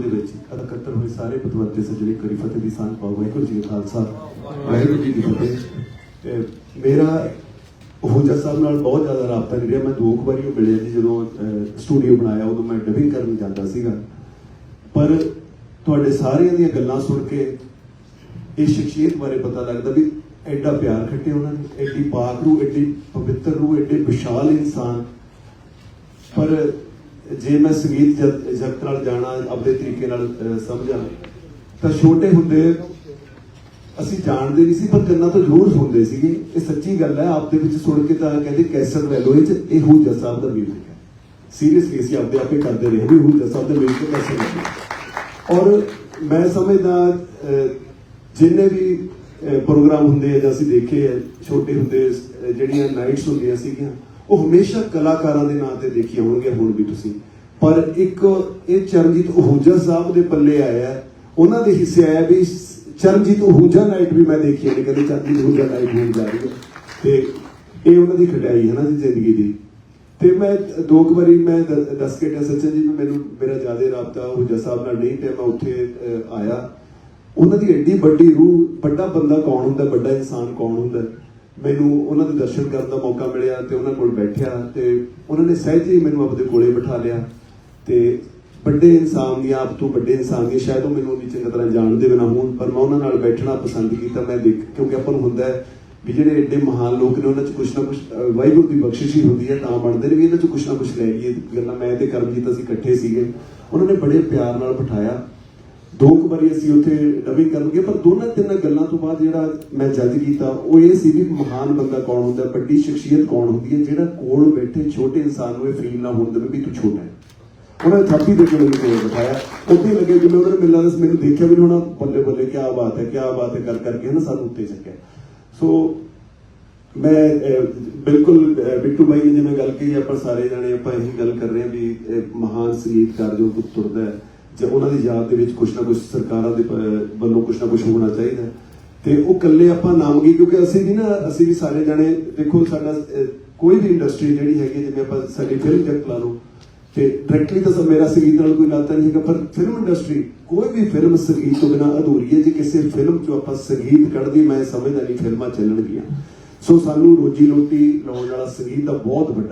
ਦੇ ਵਿੱਚ ਇਕੱਤਰ ਹੋਏ ਸਾਰੇ ਪਤਵੰਤੇ ਸੱਜਣੇ ਕਰੀ ਫਤਿਹ ਦੀ ਸਾਂਝ ਪਾਓ। ਵਾਹਿਗੁਰੂ ਜੀ ਕਾ ਖਾਲਸਾ, ਵਾਹਿਗੁਰੂ ਜੀ ਕੀ ਫਤਿਹ। ਤੇ ਮੇਰਾ ਹੋਜਾ ਸਾਹਿਬ ਨਾਲ ਬਹੁਤ ਜ਼ਿਆਦਾ ਰਾਬਤਾ ਨਹੀਂ ਰਿਹਾ। ਮੈਂ ਦੋ ਵਾਰੀ ਉਹ ਮਿਲਿਆ ਜੀ, ਜਦੋਂ ਸਟੂਡੀਓ ਬਣਾਇਆ, ਉਦੋਂ ਮੈਂ ਡਬਿੰਗ ਕਰਨ ਜਾਂਦਾ ਸੀਗਾ। ਪਰ ਤੁਹਾਡੇ ਸਾਰਿਆਂ ਦੀਆਂ ਗੱਲਾਂ ਸੁਣ ਕੇ ਇਹ ਸ਼ਖਸੀਅਤ ਬਾਰੇ ਪਤਾ ਲੱਗਦਾ ਵੀ ਐਡਾ ਪਿਆਰ ਖੱਟੇ ਉਹਨਾਂ ਨੇ, ਐਡੀ ਪਾਕ ਰੂ ਐਡੀ ਪਵਿੱਤਰ ਰੂ ਐਡੇ ਵਿਸ਼ਾਲ ਇਨਸਾਨ। ਪਰ ਜੇ ਮੈਂ ਸੰਗੀਤ ਜਗਤ ਨਾਲ ਜਾਣਾ, ਆਪਣੇ ਤਰੀਕੇ ਨਾਲ ਸਮਝਾਂ, ਤਾਂ ਛੋਟੇ ਹੁੰਦੇ ਅਸੀਂ ਜਾਣਦੇ ਨਹੀਂ ਸੀ, ਪਰ ਕੰਨਾਂ ਤੋਂ ਜ਼ਰੂਰ ਸੁਣਦੇ ਸੀਗੇ। ਇਹ ਸੱਚੀ ਗੱਲ ਹੈ ਆਪ ਦੇ ਵਿੱਚ ਸੁਣ ਕੇ ਤਾਂ ਕਹਿੰਦੇ ਕੈਸਟ ਵੈਲੋਏ ਚ ਇਹ ਹੂ ਸਾਹਿਬ ਦਾ ਮਿਊਜ਼ਿਕ ਹੈ। ਸੀਰੀਅਸਲੀ ਅਸੀਂ ਆਪਦੇ ਆਪੇ ਕਰਦੇ ਰਹੇ ਵੀ ਹੂਜਾ ਸਾਹਿਬ ਦਾ ਮਿਊਜ਼ਿਕ ਕੈਸਟ ਹੈ। ਔਰ ਮੈਂ ਸਮਝਦਾ ਜਿੰਨੇ ਵੀ ਪ੍ਰੋਗਰਾਮ ਹੁੰਦੇ ਆ ਜਾਂ ਅਸੀਂ ਦੇਖੇ ਆ, ਛੋਟੇ ਹੁੰਦੇ ਜਿਹੜੀਆਂ ਨਾਈਟਸ ਹੁੰਦੀਆਂ ਸੀਗੀਆਂ ਉਹ ਹਮੇਸ਼ਾ ਕਲਾਕਾਰਾਂ ਦੇ ਨਾਂ ਤੇ ਦੇਖੀਆਂ ਹੋਣਗੀਆਂ ਹੁਣ ਵੀ ਤੁਸੀਂ। ਪਰ ਇੱਕ ਇਹ ਚਰਨਜੀਤ ਅਹੂਜਾ ਸਾਹਿਬ ਦੇ ਪੱਲੇ ਆਇਆ ਉਹਨਾਂ ਦੇ ਹਿੱਸੇ ਆਇਆ ਵੀ ਚਰਨਜੀਤ ਅਹੂਜਾ ਨਾਈਟ ਵੀ ਮੈਂ ਦੇਖੀ ਹੈ ਕਦੇ ਚਰਨਜੀਤ ਅਹੂਜਾ ਨਾਈਟ ਹੋਣ ਜਾ ਰਹੀ ਤੇ ਇਹ ਉਹਨਾਂ ਦੀ ਖਟਾਈ ਹੈ ਨਾ ਜੀ ਜ਼ਿੰਦਗੀ ਦੀ। ਤੇ ਮੈਂ ਦੋ ਕੁ ਵਾਰੀ ਮੈਂ ਦੱਸ ਕੇ ਟਿਆ ਸੱਚਾ ਜੀ ਮੈਨੂੰ ਮੇਰਾ ਜ਼ਿਆਦਾ ਰਾਬਤਾ ਹੁਜਾ ਸਾਹਿਬ ਨਾਲ ਨਹੀਂ ਪਿਆ, ਮੈਂ ਉੱਥੇ ਆਇਆ। ਉਹਨਾਂ ਦੀ ਐਡੀ ਵੱਡੀ ਰੂਹ, ਵੱਡਾ ਬੰਦਾ ਕੌਣ ਹੁੰਦਾ, ਵੱਡਾ ਇਨਸਾਨ ਕੌਣ ਹੁੰਦਾ? ਮੈਨੂੰ ਉਹਨਾਂ ਦੇ ਦਰਸ਼ਨ ਕਰਨ ਦਾ ਮੌਕਾ ਮਿਲਿਆ ਤੇ ਉਹਨਾਂ ਕੋਲ ਬੈਠਿਆ ਤੇ ਉਹਨਾਂ ਨੇ ਸਹਿਜੇ ਹੀ ਮੈਨੂੰ ਆਪਦੇ ਕੋਲੇ ਬਿਠਾ ਲਿਆ ਤੇ ਵੱਡੇ ਇਨਸਾਨ ਦੀ, ਆਪ ਤੋਂ ਵੱਡੇ ਇਨਸਾਨ ਦੀ, ਸ਼ਾਇਦ ਉਹ ਮੈਨੂੰ ਉਨੀ ਚੰਗੀ ਤਰ੍ਹਾਂ ਜਾਣਦੇ ਵੀ ਨਾ ਹੋਣ, ਪਰ ਮੈਂ ਉਹਨਾਂ ਨਾਲ ਬੈਠਣਾ ਪਸੰਦ ਕੀਤਾ, ਮੈਂ ਦੇਖ, ਕਿਉਂਕਿ ਆਪਾਂ ਨੂੰ ਹੁੰਦਾ ਹੈ ਵੀ ਜਿਹੜੇ ਐਡੇ ਮਹਾਨ ਲੋਕ ਨੇ, ਉਹਨਾਂ 'ਚ ਕੁਛ ਨਾ ਕੁਛ ਵਾਹਿਗੁਰੂ ਦੀ ਬਖਸ਼ਿਸ਼ ਹੀ ਹੁੰਦੀ ਹੈ, ਤਾਂ ਬਣਦੇ ਨੇ ਵੀ ਇਹਨਾਂ 'ਚ ਕੁਛ ਨਾ ਕੁਛ ਲੈ ਲਈਏ ਗੱਲਾਂ ਮੈਂ ਤੇ ਕਰਮਜੀਤ ਅਸੀਂ ਇਕੱਠੇ ਸੀਗੇ। ਉਹਨਾਂ ਨੇ ਬੜੇ ਪਿਆਰ ਨਾਲ ਬਿਠਾਇਆ। ਦੋ ਕੁ ਵਾਰੀ ਅਸੀਂ ਉੱਥੇ ਡਬਿੰਗ ਕਰਨ ਪਰ ਦੋਨਾਂ ਤਿੰਨਾਂ ਗੱਲਾਂ ਤੋਂ ਬਾਅਦ ਜਿਹੜਾ ਮੈਂ ਜੱਜ ਕੀਤਾ, ਉਹ ਇਹ ਸੀ ਵੀ ਮਹਾਨ ਬੰਦਾ ਕੌਣ ਹੁੰਦਾ, ਵੱਡੀ ਸ਼ਖਸੀਅਤ ਕੌਣ ਹੁੰਦੀ ਹੈ, ਜਿਹੜਾ ਕੋਲ ਬੈਠੇ ਛੋਟੇ ਇਨਸਾਨ ਨੂੰ ਇਹ ਫੀਲ ਨਾ ਹੋਣ ਦੇਵੇ ਵੀ ਤੂੰ ਛੋਟਾ ਹੈ। ਉਹਨਾਂ ਨੇ ਥਾਪੀ ਦੇ ਕੇ ਮੈਨੂੰ ਕੋਲ ਬਿਠਾਇਆ। ਉੱਥੇ ਲੱਗੇ ਜਿਵੇਂ ਉਹਨਾਂ ਨੇ ਮਿਲਣਾ ਸੀ ਮੈਨੂੰ ਦੇਖਿਆ ਵੀ ਹੁਣ ਬੱਲੇ ਬੱਲੇ ਕੀ ਬਾਤ ਹੈ ਕੀ ਬਾਤ ਹੈ ਕਰ ਕਰਕੇ ਨਾ ਸਾਨੂੰ ਉੱਤੇ ਚੱਕਿਆ। ਸੋ ਮੈਂ ਬਿਲਕੁਲ ਬਿੱਟੂ ਬਾਈ ਨੇ ਜਿਵੇਂ ਗੱਲ ਕਹੀ, ਆਪਾਂ ਸਾਰੇ ਜਾਣੇ ਆਪਾਂ ਇਹੀ ਗੱਲ ਕਰ ਰਹੇ ਹਾਂ ਵੀ ਮਹਾਨ ਸੰਗੀਤਕਾਰ ਜੋ ਤੁਰਦਾ ਹੈ ਜੇ ਉਹਨਾਂ ਦੀ ਯਾਦ ਦੇ ਵਿੱਚ ਕੁਛ ਨਾ ਕੁਛ ਸਰਕਾਰਾਂ ਦੇ ਵੱਲੋਂ ਕੁਛ ਨਾ ਕੁਛ ਹੋਣਾ ਚਾਹੀਦਾ। ਤੇ ਉਹ ਇਕੱਲੇ ਆਪਾਂ ਨਾਮਗੀ ਕਿਉਂਕਿ ਅਸੀਂ ਵੀ ਨਾ, ਅਸੀਂ ਵੀ ਸਾਰੇ ਜਾਣੇ, ਦੇਖੋ ਸਾਡਾ ਕੋਈ ਵੀ ਇੰਡਸਟਰੀ ਜਿਹੜੀ ਹੈਗੀ ਜਿਵੇਂ ਆਪਾਂ ਸਾਡੀ ਫਿਲਮ ਜਗਤ ਲਾ ਲਓ, ਤੇ ਡਾਇਰੈਕਟਲੀ ਤਾਂ ਮੇਰਾ ਸੰਗੀਤ ਨਾਲ ਕੋਈ ਨਾਤਾ ਨਹੀਂ ਹੈਗਾ, ਪਰ ਫਿਲਮ ਇੰਡਸਟਰੀ ਕੋਈ ਵੀ ਫਿਲਮ ਸੰਗੀਤ ਤੋਂ ਬਿਨਾ ਅਧੂਰੀ ਹੈ, ਜੇ ਕਿਸੇ ਫਿਲਮ ਚੋਂ ਆਪਾਂ ਸੰਗੀਤ ਕੱਢਦੀ, ਮੈਂ ਸਮਝਦਾ ਨਹੀਂ ਫਿਲਮਾਂ ਚੱਲਣਗੀਆਂ। ਸੋ ਸਾਨੂੰ ਰੋਜੀ ਰੋਟੀ ਲਾਉਣ ਵਾਲਾ ਸੰਗੀਤ ਦਾ ਬਹੁਤ ਵੱਡਾ